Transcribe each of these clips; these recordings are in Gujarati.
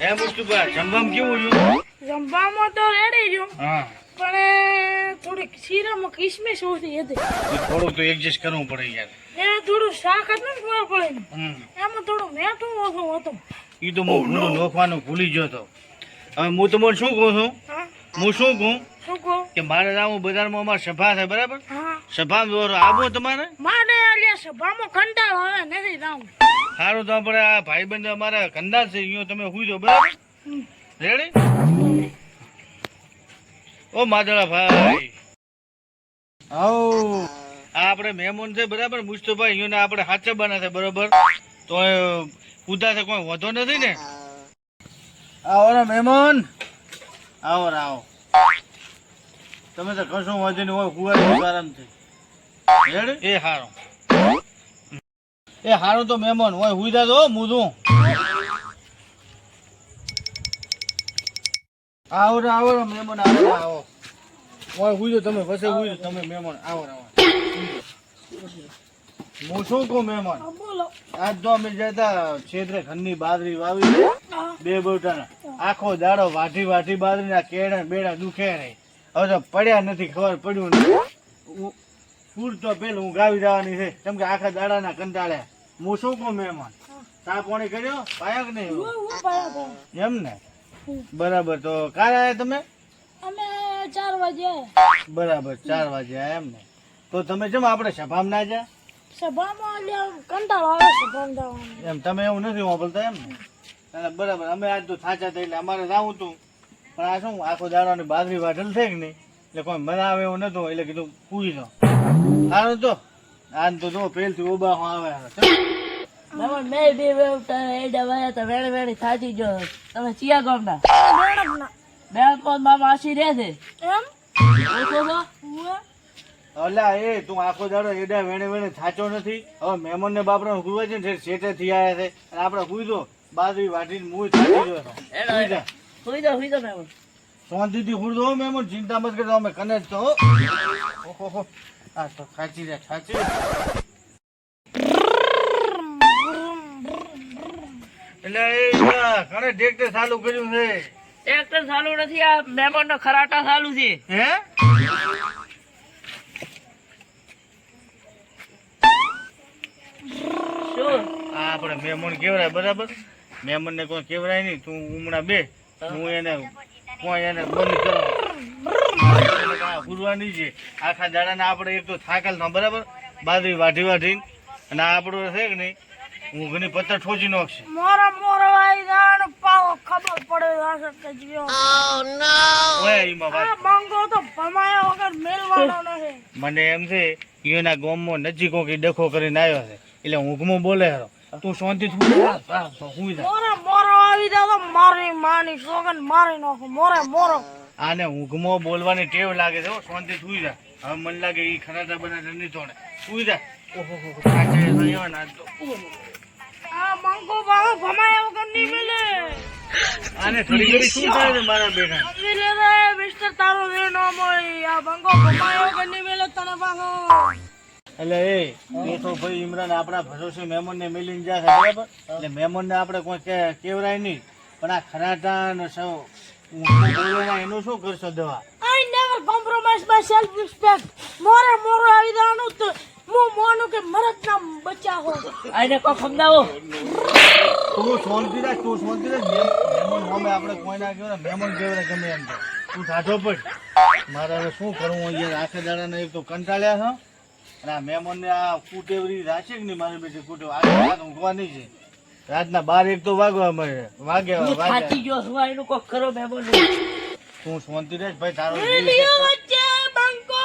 હે મુસ્તુભા જમવામાં કેવું રહ્યું? જમવામાં તો રેડી રહ્યું. હા. પણ એ થોડીક શીરામાં કિસમિસ ઓછી હતી. થોડું તો એડજસ્ટ કરવું પડે યાર. એ થોડું શાક હતું ને પડે એમાં થોડું મેઠું ઓછું હતું. એ તો હું ભૂલું નોખવાનું ભૂલી ગયો તો. હવે હું તમને શું કહું છું? હું? શું કહું? શું કહું? કે મારે આવું બજારમાં અમારે સભા છે બરાબર? હા. સભા દોરો આવો તમારે? મારે સભામાં કંટાળો આવે નથી જાઉં સારું તો આપણે આ ભાઈબંધ અમારા કંદા છે અહીંયા તમે હુઈ દો બરાબર? રેડી ઓ માદળા ભાઈ. આવો. આ આપણે મહેમાન છે બરાબર? મુસ્તફા અહીંયાના આપણે હાચે બના છે બરાબર? તો એ છે કોઈ વધો નથી ને? આવો ને મહેમાન. આવો ને આવો. તમે તો કશું વાંધો નહીં હોય કુવા આરામથી. રેડી એ હારો. એ હારું તો મહેમાન હોય હુઈ જાજો મુદું આવો ને આવો મહેમાન આવો આવો હોય હુઈ તમે હુઈ તમે મહેમાન આવો આવો હું શું કહું મહેમાન આજ તો અમે જતા છેતરે ઘરની બાદરી વાવી બે બોટાના આખો દાડો વાઢી વાઢી બાદરીના ના કેડા બેડા દુખે નહીં હવે તો પડ્યા નથી ખબર પડ્યું નહીં ફૂલ તો પેલું હું ગાવી જવાની છે કેમ કે આખા દાડાના કંટાળે હું શું કહું મહેમાન ચા પાણી કર્યો? પાયક નહીં હું હું પાયા એમ ને? બરાબર. તો કાલે આવ્યા તમે? અમે ચાર વાગે બરાબર ચાર વાગે આયા એમ ને. તો તમે જેમ આપણે સભામાં ના જા સભામાં કંટાળો આવે સભામાં જવાનો એમ તમે એવું નથી વાપરતા એમ ને? બરાબર. અમે આજ તો થાચા થઈ એટલે અમારે જાવું તું પણ આ શું આખો દાડાની બાદરી વાઢેલ છે કે નહીં? એટલે કોઈ મનાવે એવું નતું એટલે કીધું પૂરી લો. સારું તો. આજ તો જો પેલથી ઊભા આવે મેમન મેં બે તો થાચી ગયો. તમે ચિયા ગામના? મેડમના. બેન કોણ મામા આશી રહે છે? એમ? ઓછો છો ઉવે. એ તું આખો દાડો એડા વેણે વેણે થાચો નથી. હવે મહેમાન ને બાપરા હુવે છે ને શેઠે થી આવ્યા છે. અને આપણે હુઈ દો બાજરી વાટીને મું થાચી હુઈ જા. શાંતિથી હુઈ દો મહેમાન ચિંતા મત કરતા અમે કને તો. આ તો એટલે ટ્રેક્ટર ચાલુ કર્યું છે. ટ્રેક્ટર ચાલુ નથી આ મહેમાન નો ખરાટા ચાલુ છે. હે? શું? આપણે મહેમાન કેવરાય બરાબર? મહેમાન ને કોઈ કેવરાય નહીં તું હમણાં બે હું એને કોઈ એને બંધ કરો. પૂરવાની છે આખા દાડાના આપણે એક તો થાકલ ના બરાબર? બાજરી વાઢી વાઢી અને આ આપણો છે કે નહીં હું ઘણી પત્તર ઠોચી નાખશે. મોરા મોરા આવી જાણ પાવો ખબર પડે રાશે કે જીઓ. ઓય એમાં વાત. આ બંગો તો ભમાયા વગર મેલવાનો નથી મને એમ છે એના ગામમાં નજીકો કે ડખો કરીને આવ્યો છે. એટલે ઊંઘમાં બોલે હરો. તું શાંતિ હું જા મોરા મોરો આવી જાવ મારી માની સોગન મારી નાખો. મોરે મોરો આને ઊંઘમાં બોલવાની ટેવ લાગે છે શાંતિ સુઈ જા. હવે મને લાગે એ ખરાટા બનાતા નહીં તોડે. સુઈ જા. ઓહો મિલે આને ઘડી શું થાય છે મારા બેટા? મિસ્ટર તારો નો આ બંગો ભમાયા નહીં મિલે તને એટલે એ ભાઈ ઇમરાન આપણા ભરોસે મહેમાન ને મિલીને જાય બરાબર? એટલે મહેમાન ને આપણે કોઈ કેવરાય નહીં. પણ આ ખરાટા ને સૌ એનું શું કરશો દવા? I never compromise my self respect. મોરે મોરો આવી જવાનું તો હું મોનું કે મરદ ના બચ્ચા હો આને સમજાવો. તું શાંતિ રાખ તું શાંતિ રાખ. મેમ- મહેમાન આપણે કોઈ ના કહેવાય મહેમાન કહેવાય ગમે એમ તો તું ઠાઠો પડ. મારે હવે શું કરવું અહીંયા આખે દાડાને એક તો કંટાળ્યા છો અને આ મહેમાન ને આ કુટેવરી રાખશે કે નહીં? મારી બેટી કુટેવ આજે રાત નહીં છે. રાતના બાર એક તો વાગવા મળે. વાગે વાગે. ગયો છું એનું કોક કરો મહેમાન તું શાંતિ રાખ ભાઈ તારો રેડિયો વચ્ચે બંકો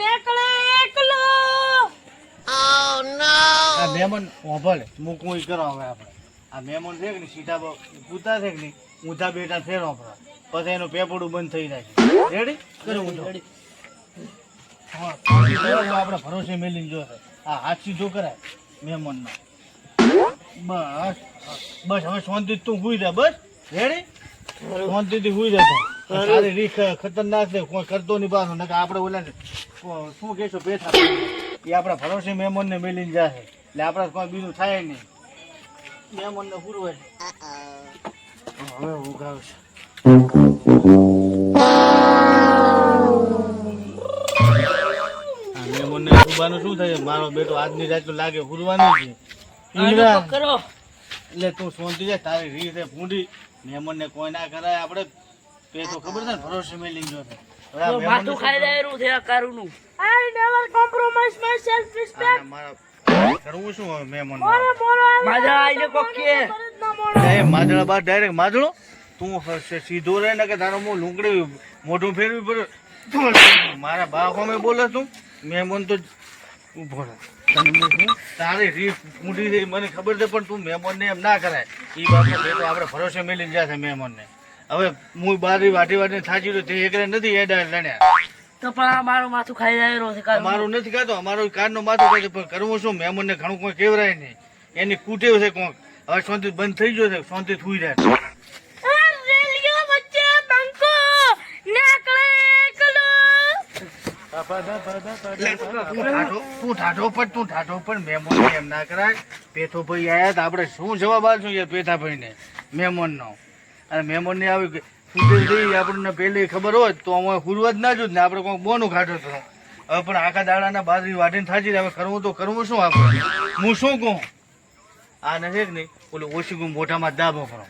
નેકળે એકલો. આ મહેમાન ઓભળ હું કોઈ કરો હવે આપણે. આ મહેમાન છે કે નહીં સીધા બ- પૂતા છે કે નહીં ઊંધા બેટા ફેર વાપરા પછી એનું પેપડું બંધ થઈ જાય રેડી કરે ઊંધો. હા. આપણે ભરોસે મેલીને જોશે. આ હાથ સીધો કરાય મહેમાનનો બસ બસ હવે શાંતિ તું હુઈ જા બસ. રેડી શાંતિથી હુઈ જા તું. તારી રીખ ખતરનાક છે કોઈ કરતો નહીં પાછો. નકર આપણે ઓલા શું કહેશો બેઠા એ આપણા ભરોસે મહેમાનને મેલીને જાશે એટલે આપણે કોઈ બીજું થાય નહીં. મહેમાનને પૂરવે હવે ઉગાવશે મહેમાનને હુરવાનું શું થાય? મારો બેટો આજની રાત લાગે પૂરવાનું છે. કરો. એટલે તું સોંધી જાય તારી રીતે પૂંડી મહેમાનને કોઈ ના કરાય. આપણે તે તો ખબર છે ને ભરોસે તો મહેમાનને માથું શું ખાઈ? રહ્યું છે આ કારુનું. I never compromise my self-respect. આને મારા કરવું શું હવે મહેમાન મોરે મોરો આવી માજા આઈને કોક કે. ના મોરો એ માદળા બાદ ડાયરેક્ટ માજળો તું સીધો રહે ને કે તારો હું લુંગડી મોઢું ફેરવી પડે. મારા બા મેં બોલે તું મહેમાન તો ઊભો રહે. મેં? તારી રીત ઊંડી થઈ મને ખબર છે પણ તું મહેમાનને એમ ના કરાય. એ બાબત તો આપણે ભરોસે મેલી ગયા છે મહેમાનને. હવે હું બારી વાટી વાટી થાચી રહ્યો તે એકરે નથી એડા લણ્યા તો પણ આ મારું માથું ખાઈ જાય છે. અમારું નથી ખાતો અમારો કારનો માથું ખાતો પણ કરવું શું? મહેમાનને ઘણું કોઈ કેવરાય નહીં. એની કુટેવ છે કોક. હવે શાંતિ બંધ થઈ ગયો છે શાંતિ થઈ જાય આ રેલિયો વચ્ચે બંકો નેકળે એકલો તું ઠાઠો પણ, તું ઠાઠો પણ મહેમાન એમ ના કરાય? પેથો ભાઈ આયા તો આપણે શું જવાબ આપશું યાર પેથા મહેમાનનો અને મહેમાનને આવી થઈ આપણને પહેલી ખબર હોત તો અમે હુરવા જ ના જોત ને આપણે કોઈ બોનું ખાટો તો. પણ આખા દાડાના બાજરી વાટીને થાજી. હવે કરવું તો કરવું શું આપણે? હું શું કહું? આ નથી કે નહીં, ઓલું ઓછી ગું મોઢામાં દાબો કરો.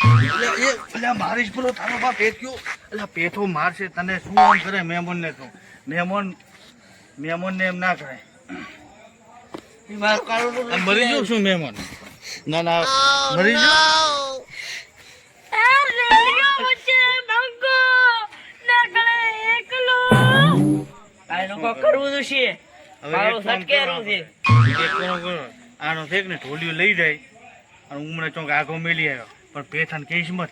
એટલે એ એટલે મારીશ પેલો તારો બાપ એટલે પેથો મારશે તને શું આમ કરે મહેમાનને તો? મહેમાન મહેમાનને એમ ના કરે મારું મરી જાઉં શું મહેમાન. ના ના મરી જાઉં? કરવું છે. હવે મારું છે. આનો છે ને ઢોલિયો લઈ જાય અને ઉમણે ચોક આગો મેલી આવ્યો. પણ પેથાને કહીશ મત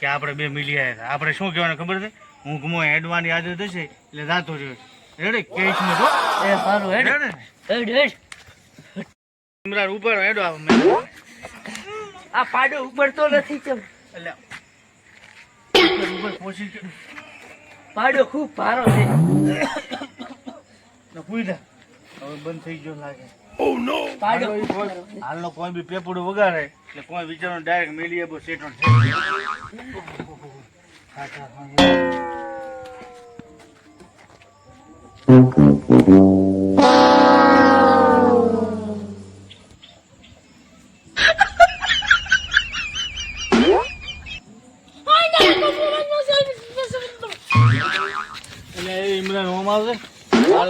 કે આપણે બે મિલી આવ્યા હતા. આપણે શું કહેવાનું ખબર છે? ઊંઘમાં હેડવાની આદત થશે એટલે રાતો રહ્યો રેડે કહીશ મત એ સારું હેડ હેડ હેડ ઇમરાન ઉપર હેડો આ મહેમાન. આ પાડો ઉપડતો નથી કેમ? એટલે ઉપર પહોંચી ગયો પાડો ખૂબ ભારો છે. ને પૂઈ હવે બંધ થઈ ગયો લાગે. હાલો, ઈ કોઈ- હાલનો કોઈ બી પેપડું વગાડે એટલે કોઈ વિચારો ડાયરેક્ટ મેલી આપો સેટો છે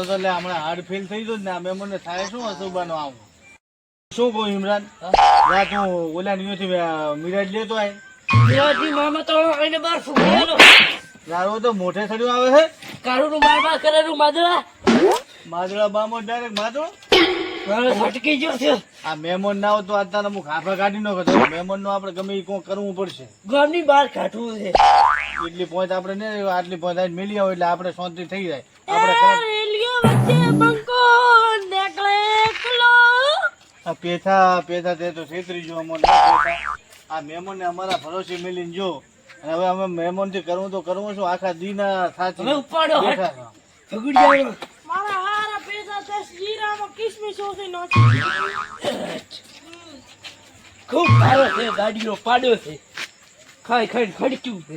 તો એટલે હમણાં હાર્ડ ફેલ થઈ ગયો ને અમે મને થાય શું અસુબાનો આવું શું કહું ઇમરાન? રાત હું ઓલા નિયોથી મિરાજ લેતો તો તારો મોઢે સડ્યું આવે છે? કારુનું બાર બાર કરેલું માદળા બામો ડાયરેક્ટ માદળો છટકી ગયો છે. આ મહેમાન ના હોય તો હું ખાફા કાઢી નો કરતો મહેમાનનું આપણે ગમે કોઈ કરવું પડશે. ગામની બહાર કાઢવું છે. એટલી પોઈન્ટ આપણે ને આટલી પોઈન્ટ મેલી આવો એટલે આપણે શાંતિ થઈ જાય. આપણે આ પેથા પેથા તે તો છેતરી જો અમને આ મહેમાન ને અમારા ભરોસે મેલીને જો. અને હવે અમે મહેમાનથી કરવું તો કરવું શું? આખા દીના સાચી હવે ઉપાડો, મારા હારા જીરામાં કિસમિસ નાખી ખૂબ ભારો છે ગાડીનો પાડો છે. ખાઈ ખાઈ ખડક્યું છે.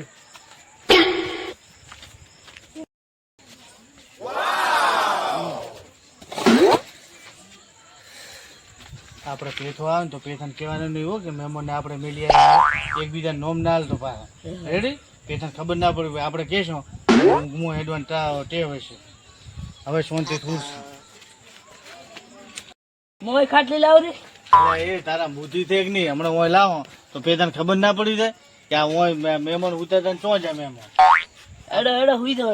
આપણે પેથો આવે ને તો પેથાને કહેવાનું નહીં હોય કે મહેમાનને આપણે મેલી આવ્યા એકબીજા નોમ ના હાલતો પાછા. રેડી પેથાને ખબર ના પડે આપણે કહેશું. હું હેડવાન ટેવ હશે. હવે શાંતિ થૂરશે. મોય ખાટલી લાવ રે એ તારા બુદ્ધિ કે નહીં? હમણાં ઓય લાવો. તો પેદાને ખબર ના પડી જાય કે આ ઓય મહેમાન ઉતારતા ચો જાય મહેમાન એડો એડો હુઈ દો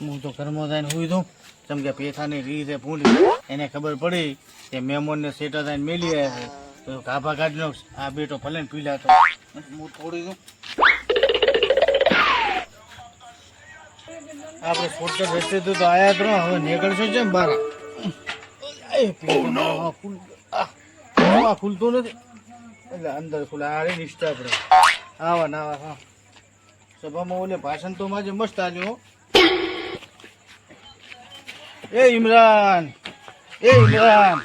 હું તો ઘરમાં જઈને સુઈ દઉં જેમ કે પેથાની રીત પૂરી એને ખબર પડી કે મહેમાનને સેટા થઈને મેલી આવ્યા છે તો ગાભા કાઢી નાખ આ બેટો ભલે ને પી લાતો હું થોડી દઉં આપણે શોર્ટકટ રસ્તે તો તો આયા જ હવે નીકળશો છે પેટો આ ખુલ- આ, આ ખુલતો નથી. એટલે અંદર ખુલે આ રે નિષ્ઠા આપણે આવા ના આવા હા. સભામાં ઓલે ભાષણ તો માજે મસ્ત આલ્યું હો. એ ઇમરાન એ ઇમરાન.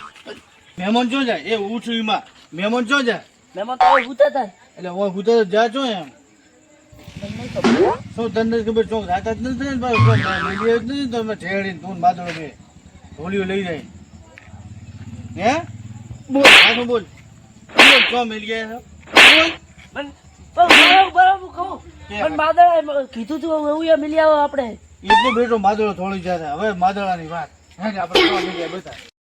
મહેમાન જો જાય? એ ઉઠ ઇમા મહેમાન જો જાય? મહેમાન તો ઉતા હતા. એટલે હું ગુતા જા છો એમ. શું તને ખબર ચોક રાત જ નથી ને ભાઈ જ નથી તો છેડીને તું બાદળો બે. હોલીઓ લઈ જાય. હે? બોલ. આનું બોલ. બોલ ચો મિલ ગયા છે? બોલ. પણ બરાબર બરાબર કહું? પણ બાદળ કીધું તું એવું એ મિલી આવો આપણે. એટલું બેટો માદળો થોડી જશે હવે માદળાની વાત. હે આપણે બતા